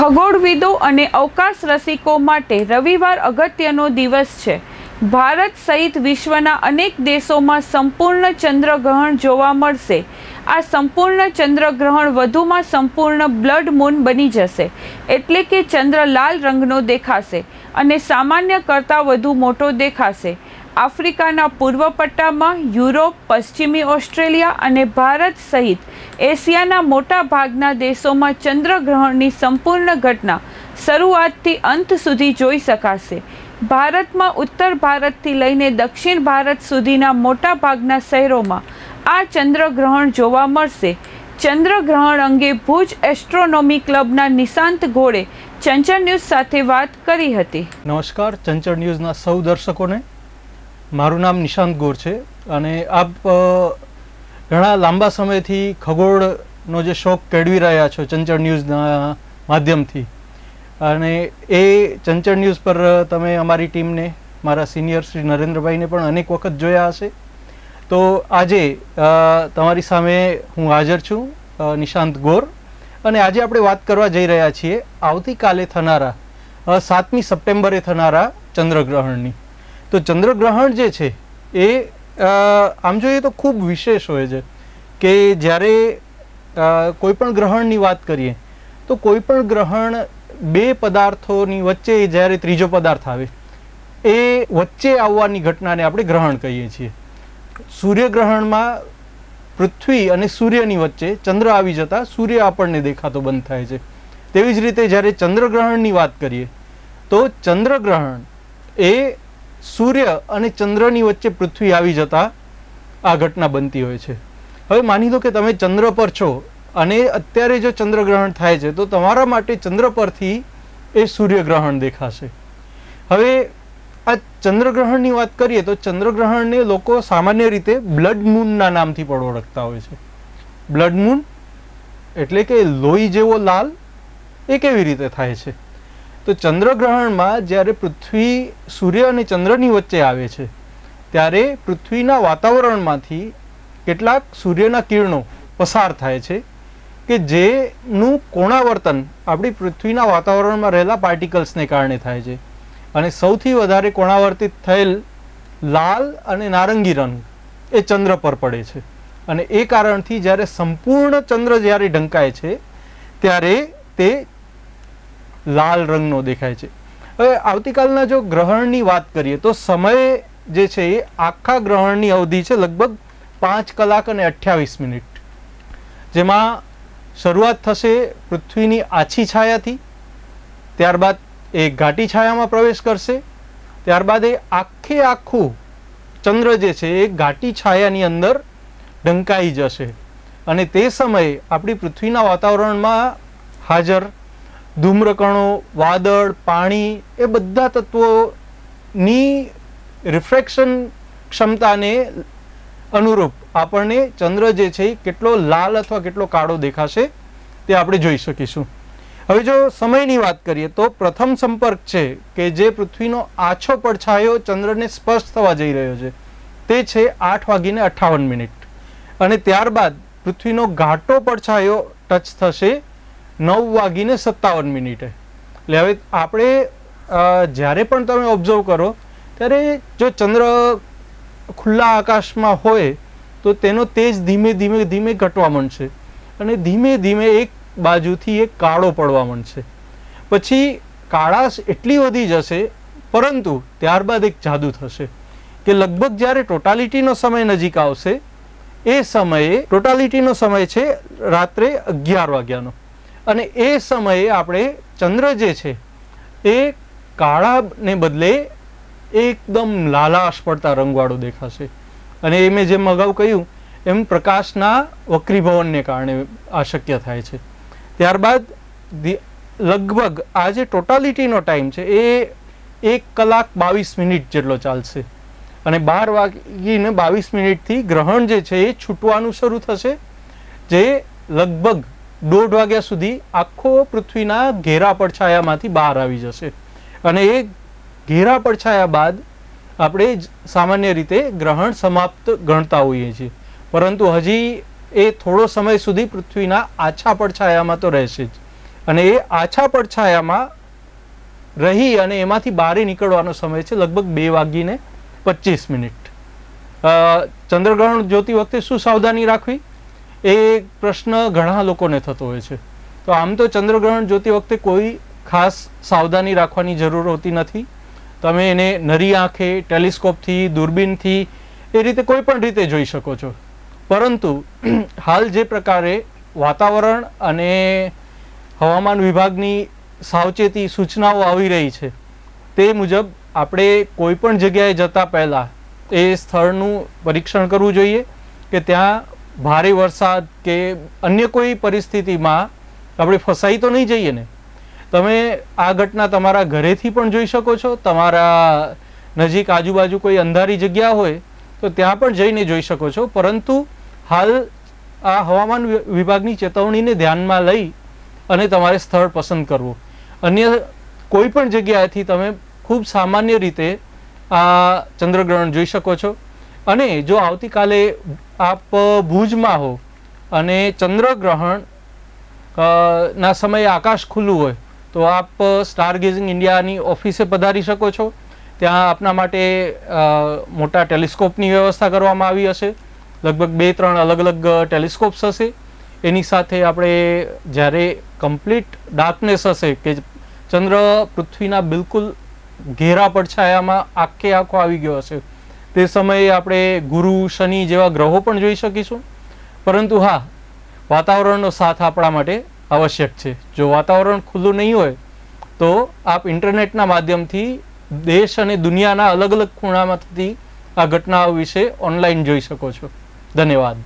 ખગોળવિદો અને અવકાશ રસિકો માટે રવિવાર અગત્યનો દિવસ છે. ભારત સહિત વિશ્વના અનેક દેશોમાં સંપૂર્ણ ચંદ્રગ્રહણ જોવા મળશે. આ સંપૂર્ણ ચંદ્રગ્રહણ વધુમાં સંપૂર્ણ બ્લડ મૂન બની જશે, એટલે કે ચંદ્ર લાલ રંગનો દેખાશે અને સામાન્ય કરતાં વધુ મોટો દેખાશે. આફ્રિકાના પૂર્વ પટ્ટામાં યુરોપ, પશ્ચિમી ઓસ્ટ્રેલિયા અને ભારત સહિત એશિયાના મોટા ભાગના દેશોમાં ચંદ્રગ્રહણની સંપૂર્ણ ઘટના શરૂઆતથી અંત સુધી જોઈ શકાશે. ભારતમાં ઉત્તર ભારતથી લઈને દક્ષિણ ભારત સુધીના મોટા ભાગના શહેરોમાં આ ચંદ્રગ્રહણ જોવા મળશે. ચંદ્રગ્રહણ અંગે ભુજ એસ્ટ્રોનોમી ક્લબના નિશાંત ઘોડે ચંચળ ન્યૂઝ સાથે વાત કરી હતી. નમસ્કાર, ચંચળ ન્યૂઝના સૌ દર્શકોને મારું નામ નિશાંત ગોર છે અને આપ ઘણા લાંબા સમયથી ખગોળનો જે શોખ કેળવી રહ્યા છો ચંચળ ન્યૂઝના માધ્યમથી. અને એ ચંચળ ન્યૂઝ પર તમે અમારી ટીમને, મારા સિનિયર શ્રી નરેન્દ્રભાઈને પણ અનેક વખત જોયા હશે. તો આજે તમારી સામે હું હાજર છું નિશાંત ગોર. અને આજે આપણે વાત કરવા જઈ રહ્યા છીએ આવતીકાલે થનારા સાતમી સપ્ટેમ્બરે થનારા ચંદ્રગ્રહણની. તો ચંદ્રગ્રહણ જે છે, એ આમ જોઈએ તો ખૂબ વિશેષ હોય છે કે જ્યારે કોઈપણ કોઈ પણ ગ્રહણની વાત કરીએ, તો કોઈ પણ ગ્રહણ બે પદાર્થોની વચ્ચે જ્યારે ત્રીજો પદાર્થ આવે, એ વચ્ચે આવવાની ઘટનાને આપણે ગ્રહણ કહીએ છીએ. સૂર્યગ્રહણમાં પૃથ્વી અને સૂર્યની વચ્ચે ચંદ્ર આવી જતાં સૂર્ય આપણને દેખાતો બંધ થાય છે. તેવી જ રીતે જ્યારે ચંદ્રગ્રહણની વાત કરીએ, તો ચંદ્રગ્રહણ એ સૂર્ય અને ચંદ્રની વચ્ચે પૃથ્વી આવી જતા આ ઘટના બનતી હોય છે. હવે માની લો કે તમે ચંદ્ર પર છો અને અત્યારે જો ચંદ્રગ્રહણ થાય છે, તો તમારા માટે ચંદ્ર પરથી એ સૂર્યગ્રહણ દેખાશે. હવે આ ચંદ્રગ્રહણની વાત કરીએ, તો ચંદ્રગ્રહણને લોકો સામાન્ય રીતે બ્લડ મૂનના નામથી પણ ઓળખતા હોય છે. બ્લડ મૂન એટલે કે લોહી જેવો લાલ એ કેવી રીતે થાય છે? તો ચંદ્રગ્રહણમાં જ્યારે પૃથ્વી, સૂર્ય અને ચંદ્રની વચ્ચે આવે છે, ત્યારે પૃથ્વીના વાતાવરણમાંથી કેટલાક સૂર્યના કિરણો પસાર થાય છે કે જેનું કોણાવર્તન આપણી પૃથ્વીના વાતાવરણમાં રહેલા પાર્ટિકલ્સને કારણે થાય છે. અને સૌથી વધારે કોણાવર્તિત થયેલ લાલ અને નારંગી રંગ એ ચંદ્ર પર પડે છે. અને એ કારણથી જ્યારે સંપૂર્ણ ચંદ્ર જ્યારે ઢંકાય છે, ત્યારે તે લાલ રંગનો દેખાય છે. હવે આવતીકાલના જો ગ્રહણની વાત કરીએ તો સમય જે છે એ આખા ગ્રહણની અવધિ છે લગભગ પાંચ કલાક અને અઠ્યાવીસ મિનિટ. જેમાં શરૂઆત થશે પૃથ્વીની આછી છાયાથી, ત્યારબાદ એ ઘાટી છાયામાં પ્રવેશ કરશે, ત્યારબાદ એ આખે આખું ચંદ્ર જે છે એ ઘાટી છાયાની અંદર ઢંકાઈ જશે. અને તે સમયે આપણી પૃથ્વીના વાતાવરણમાં હાજર ધૂમ્રકણો, વાદળ, પાણી એ બધા તત્વોની રિફ્રેક્શન ક્ષમતાને અનુરૂપ આપણને ચંદ્ર જે છે કેટલો લાલ અથવા કેટલો કાળો દેખાશે તે આપણે જોઈ શકીશું. હવે જો સમયની વાત કરીએ તો પ્રથમ સંપર્ક છે કે જે પૃથ્વીનો આછો પડછાયો ચંદ્રને સ્પર્શ થવા જઈ રહ્યો છે, તે છે આઠ વાગીને અઠ્ઠાવન મિનિટ. અને ત્યારબાદ પૃથ્વીનો ઘાટો પડછાયો ટચ થશે નવ વાગીને સત્તાવન મિનિટે. એટલે હવે આપણે જ્યારે પણ તમે ઓબ્ઝર્વ કરો, ત્યારે જો ચંદ્ર ખુલ્લા આકાશમાં હોય, તો તેનો તેજ ધીમે ધીમે ધીમે ઘટવા માંડશે. અને ધીમે ધીમે એક બાજુથી એક કાળો પડવા માંડશે. પછી કાળાશ એટલી વધી જશે, પરંતુ ત્યારબાદ એક જાદુ થશે, કે લગભગ જ્યારે ટોટાલિટીનો સમય નજીક આવશે, એ સમયે, ટોટાલિટીનો સમય છે રાત્રે અગિયાર વાગ્યાનો. અને એ સમયે આપણે ચંદ્ર જે છે, એ કાળાને બદલે એકદમ લાલાશ પડતા રંગવાળો દેખાશે. અને એ મેં જેમ અગાઉ કહ્યું, એમ પ્રકાશના વક્રીભવનને કારણે આ શક્ય થાય છે. ત્યારબાદ લગભગ આ જે ટોટાલિટીનો ટાઈમ છે, એ એક કલાક બાવીસ મિનિટ જેટલો ચાલશે. અને બાર વાગીને બાવીસ મિનિટથી ગ્રહણ જે છે, એ છૂટવાનું શરૂ થશે, જે લગભગ દોઢ વાગ્યા સુધી આખો પૃથ્વીના ઘેરા પડછાયામાંથી બહાર આવી જશે. અને એ ઘેરા પડછાયા બાદ આપણે સામાન્ય રીતે ગ્રહણ સમાપ્ત ગણતા હોઈએ છીએ. પરંતુ હજી એ થોડો સમય સુધી પૃથ્વીના આછા પડછાયામાં તો રહેશે જ. અને એ આછા પડછાયામાં રહી અને એમાંથી બહાર નીકળવાનો સમય છે લગભગ બે વાગીને પચીસ મિનિટ. ચંદ્રગ્રહણ જોતી વખતે શું સાવધાની રાખવી? એ પ્રશ્ન ઘણા લોકોને થતો હોય છે. તો આમ તો ચંદ્રગ્રહણ જોતી વખતે કોઈ ખાસ સાવધાની રાખવાની જરૂર હોતી નથી. તમે એને નરી આંખે, ટેલિસ્કોપથી, દૂરબીનથી એ રીતે કોઈ પણ રીતે જોઈ શકો છો. પરંતુ હાલ જે પ્રકારે વાતાવરણ અને હવામાન વિભાગની સાવચેતી સૂચનાઓ આવી રહી છે, તે મુજબ આપણે કોઈ પણ જગ્યાએ જતા પહેલાં એ સ્થળનું પરીક્ષણ કરવું જોઈએ કે ત્યાં ભારે વરસાદ કે અન્ય કોઈ પરિસ્થિતિમાં આપણે ફસાઈ તો નહીં જઈએ ને? તમે આ ઘટના તમારા ઘરેથી પણ જોઈ શકો છો. તમારા નજીક આજુબાજુ કોઈ અંધારી જગ્યા હોય તો ત્યાં પણ જઈને જોઈ શકો છો. પરંતુ હાલ આ હવામાન વિભાગની ચેતવણીને ધ્યાનમાં લઈ અને તમારે સ્થળ પસંદ કરવું. અન્ય કોઈ પણ જગ્યાએથી તમે ખૂબ સામાન્ય રીતે આ ચંદ્રગ્રહણ જોઈ શકો છો. અને જો આવતીકાલે આપ ભુજમાં હો અને ચંદ્રગ્રહણ ના સમયે આકાશ ખુલ્લું હોય, તો આપ સ્ટાર ગેઝિંગ ઇન્ડિયાની ઓફિસે પધારી શકો છો. ત્યાં આપના માટે મોટા ટેલિસ્કોપની વ્યવસ્થા કરવામાં આવી હશે. લગભગ બે, ત્રણ અલગ અલગ ટેલિસ્કોપ્સ હશે. એની સાથે આપણે જ્યારે કમ્પ્લીટ ડાર્કનેસ હશે કે ચંદ્ર પૃથ્વીના બિલકુલ ઘેરા પડછાયામાં આખે આખો આવી ગયો હશે તે સમયે આપણે ગુરુ, શનિ જેવા ગ્રહો પણ જોઈ શકીશું. પરંતુ હા, વાતાવરણનો સાથ આપણા માટે આવશ્યક છે. જો વાતાવરણ ખુલ્લું નહીં હોય, તો આપ ઇન્ટરનેટના માધ્યમથી દેશ અને દુનિયાના અલગ અલગ ખૂણામાં થતી આ ઘટનાઓ વિશે ઓનલાઈન જોઈ શકો છો. ધન્યવાદ.